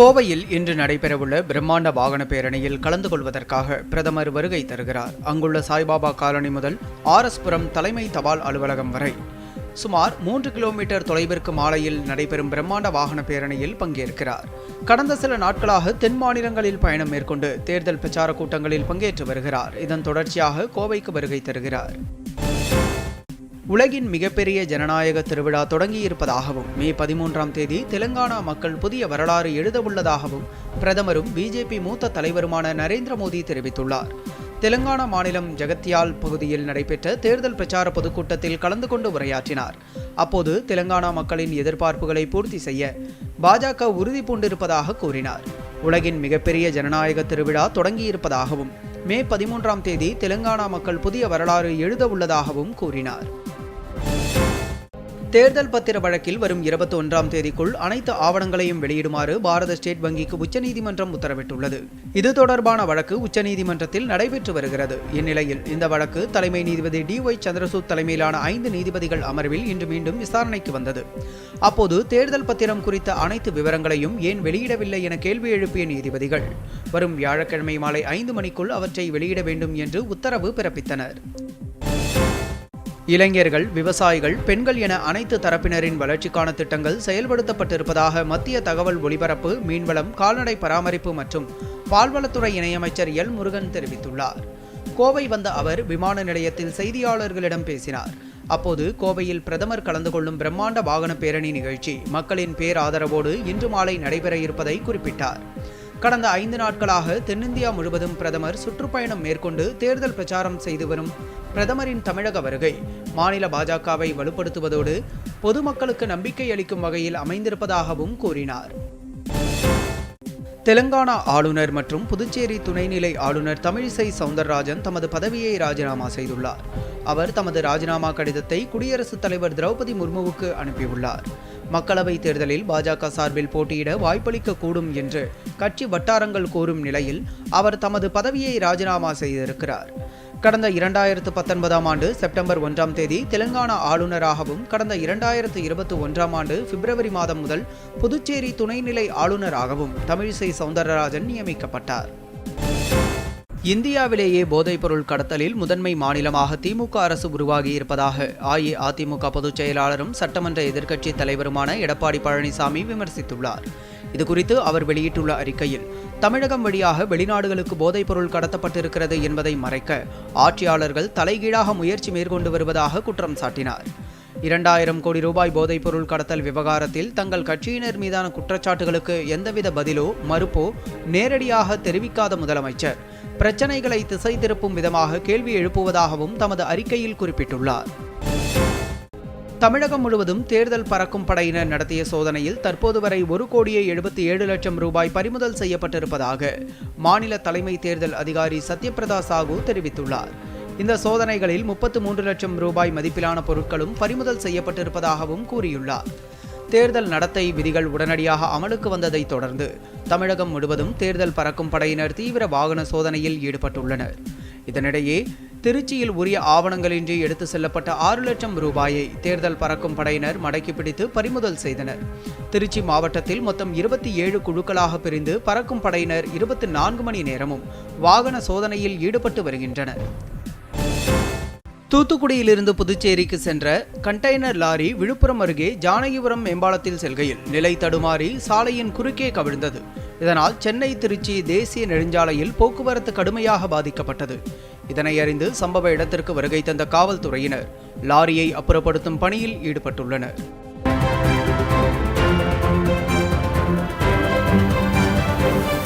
கோவையில் இன்று நடைபெறவுள்ள பிரம்மாண்ட வாகன பேரணியில் கலந்து கொள்வதற்காக பிரதமர் வருகை தருகிறார். அங்குள்ள சாய்பாபா காலனி முதல் ஆர்எஸ்புரம் தலைமை தபால் அலுவலகம் வரை. சுமார் மூன்று கிலோமீட்டர் தொலைவிற்கு மாலையில் நடைபெறும் பிரம்மாண்ட வாகன பேரணியில் பங்கேற்கிறார். கடந்த சில நாட்களாக தென் மாநிலங்களில் பயணம் மேற்கொண்டு தேர்தல் பிரச்சார கூட்டங்களில் பங்கேற்று வருகிறார். இதன் தொடர்ச்சியாக கோவைக்கு வருகை தருகிறார். உலகின் மிகப்பெரிய ஜனநாயக திருவிழா தொடங்கியிருப்பதாகவும் மே பதிமூன்றாம் தேதி தெலுங்கானா மக்கள் புதிய வரலாறு எழுதவுள்ளதாகவும் பிரதமரும் பிஜேபி மூத்த தலைவருமான நரேந்திர மோடி தெரிவித்துள்ளார். தெலுங்கானா மாநிலம் ஜகத்தியால் பகுதியில் நடைபெற்ற தேர்தல் பிரச்சார பொதுக்கூட்டத்தில் கலந்து கொண்டு உரையாற்றினார். அப்போது தெலுங்கானா மக்களின் எதிர்பார்ப்புகளை பூர்த்தி செய்ய பாஜக உறுதி பூண்டிருப்பதாக கூறினார். உலகின் மிகப்பெரிய ஜனநாயக திருவிழா தொடங்கியிருப்பதாகவும் மே பதிமூன்றாம் தேதி தெலுங்கானா மக்கள் புதிய வரலாறு எழுத உள்ளதாகவும் கூறினார். தேர்தல் பத்திர வழக்கில் வரும் இருபத்தி ஒன்றாம் தேதிக்குள் அனைத்து ஆவணங்களையும் வெளியிடுமாறு பாரத ஸ்டேட் வங்கிக்கு உச்சநீதிமன்றம் உத்தரவிட்டுள்ளது. இது தொடர்பான வழக்கு உச்சநீதிமன்றத்தில் நடைபெற்று வருகிறது. இந்நிலையில் இந்த வழக்கு தலைமை நீதிபதி டி ஒய் சந்திரசூட் தலைமையிலான ஐந்து நீதிபதிகள் அமர்வில் இன்று மீண்டும் விசாரணைக்கு வந்தது. அப்போது தேர்தல் பத்திரம் குறித்த அனைத்து விவரங்களையும் ஏன் வெளியிடவில்லை என கேள்வி எழுப்பிய நீதிபதிகள் வரும் வியாழக்கிழமை மாலை ஐந்து மணிக்குள் அவற்றை வெளியிட வேண்டும் என்று உத்தரவு பிறப்பித்தனர். இளைஞர்கள் விவசாயிகள் பெண்கள் என அனைத்து தரப்பினரின் வளர்ச்சிக்கான திட்டங்கள் செயல்படுத்தப்பட்டிருப்பதாக மத்திய தகவல் ஒலிபரப்பு மீன்வளம் கால்நடை பராமரிப்பு மற்றும் பால்வளத்துறை இணையமைச்சர் எல். முருகன் தெரிவித்துள்ளார். கோவை வந்த அவர் விமான நிலையத்தில் செய்தியாளர்களிடம் பேசினார். அப்போது கோவையில் பிரதமர் கலந்து கொள்ளும் பிரம்மாண்ட வாகன பேரணி நிகழ்ச்சி மக்களின் பேராதரவோடு இன்று மாலை நடைபெற இருப்பதை குறிப்பிட்டார். கடந்த ஐந்து நாட்களாக தென்னிந்தியா முழுவதும் பிரதமர் சுற்றுப்பயணம் மேற்கொண்டு தேர்தல் பிரச்சாரம் செய்து வரும் பிரதமரின் தமிழக வருகை. மாநில பாஜகவை வலுப்படுத்துவதோடு பொதுமக்களுக்கு நம்பிக்கை அளிக்கும் வகையில் அமைந்திருப்பதாகவும் கூறினார். தெலங்கானா ஆளுநர் மற்றும் புதுச்சேரி துணைநிலை ஆளுநர் தமிழிசை சவுந்தரராஜன் தமது பதவியை ராஜினாமா செய்துள்ளார். அவர் தமது ராஜினாமா கடிதத்தை குடியரசுத் தலைவர் திரௌபதி முர்முவுக்கு அனுப்பியுள்ளார். மக்களவைத் தேர்தலில் பாஜக சார்பில் போட்டியிட வாய்ப்பளிக்க கூடும் என்று கட்சி வட்டாரங்கள் கூறும் நிலையில் அவர் தமது பதவியை ராஜினாமா செய்திருக்கிறார். கடந்த இரண்டாயிரத்து பத்தொன்பதாம் ஆண்டு செப்டம்பர் ஒன்றாம் தேதி தெலுங்கானா ஆளுநராகவும் கடந்த இரண்டாயிரத்து இருபத்தி ஒன்றாம் ஆண்டு பிப்ரவரி மாதம் முதல் புதுச்சேரி துணைநிலை ஆளுநராகவும் தமிழிசை சவுந்தரராஜன் நியமிக்கப்பட்டார். இந்தியாவிலேயே போதைப்பொருள் கடத்தலில் முதன்மை மாநிலமாக திமுக அரசு உருவாகி இருப்பதாக அஇஅதிமுக பொதுச் செயலாளரும் சட்டமன்ற எதிர்க்கட்சி தலைவருமான எடப்பாடி பழனிசாமி விமர்சித்துள்ளார். இதுகுறித்து அவர் வெளியிட்டுள்ள அறிக்கையில் தமிழகம் வழியாக வெளிநாடுகளுக்கு போதைப்பொருள் கடத்தப்பட்டிருக்கிறது என்பதை மறைக்க ஆட்சியாளர்கள் தலைகீழாக முயற்சி மேற்கொண்டு வருவதாக குற்றம் சாட்டினார். இரண்டாயிரம் கோடி ரூபாய் போதைப்பொருள் கடத்தல் விவகாரத்தில் தங்கள் கட்சியினர் மீதான குற்றச்சாட்டுகளுக்கு எந்தவித பதிலோ மறுப்போ நேரடியாக தெரிவிக்காத முதலமைச்சர். பிரச்சனைகளை திசை திருப்பும் விதமாக கேள்வி எழுப்புவதாகவும் தமது அறிக்கையில் குறிப்பிட்டுள்ளார். தமிழகம் முழுவதும் தேர்தல் பறக்கும் படையினர் நடத்திய சோதனையில் தற்போது வரை ஒரு கோடியே எழுபத்தி ஏழு லட்சம் ரூபாய் பறிமுதல் செய்யப்பட்டிருப்பதாக மாநில தலைமை தேர்தல் அதிகாரி சத்யபிரதா சாகு தெரிவித்துள்ளார். இந்த சோதனைகளில் முப்பத்து மூன்று லட்சம் ரூபாய் மதிப்பிலான பொருட்களும் பறிமுதல் செய்யப்பட்டிருப்பதாகவும் கூறியுள்ளார். தேர்தல் நடத்தை விதிகள் உடனடியாக அமலுக்கு வந்ததைத் தொடர்ந்து தமிழகம் முழுவதும் தேர்தல் பறக்கும் படையினர் தீவிர வாகன சோதனையில் ஈடுபட்டுள்ளனர். இதனிடையே திருச்சியில் உரிய ஆவணங்களின்றி எடுத்து செல்லப்பட்ட ஆறு லட்சம் ரூபாயை தேர்தல் பறக்கும் படையினர் மடக்கி பிடித்து பறிமுதல் செய்தனர். திருச்சி மாவட்டத்தில் மொத்தம் இருபத்தி ஏழு குழுக்களாக பிரிந்து பறக்கும் படையினர் இருபத்தி நான்கு மணி நேரமும் வாகன சோதனையில் ஈடுபட்டு வருகின்றனர். தூத்துக்குடியிலிருந்து புதுச்சேரிக்கு சென்ற கண்டெய்னர் லாரி விழுப்புரம் அருகே ஜானகிபுரம் மேம்பாலத்தில் செல்கையில். நிலை தடுமாறி சாலையின் குறுக்கே கவிழ்ந்தது. இதனால் சென்னை திருச்சி தேசிய நெடுஞ்சாலையில் போக்குவரத்து கடுமையாக பாதிக்கப்பட்டது. இதனை அறிந்து சம்பவ இடத்திற்கு வருகை தந்த காவல்துறையினர் லாரியை அப்புறப்படுத்தும் பணியில் ஈடுபட்டுள்ளனர்.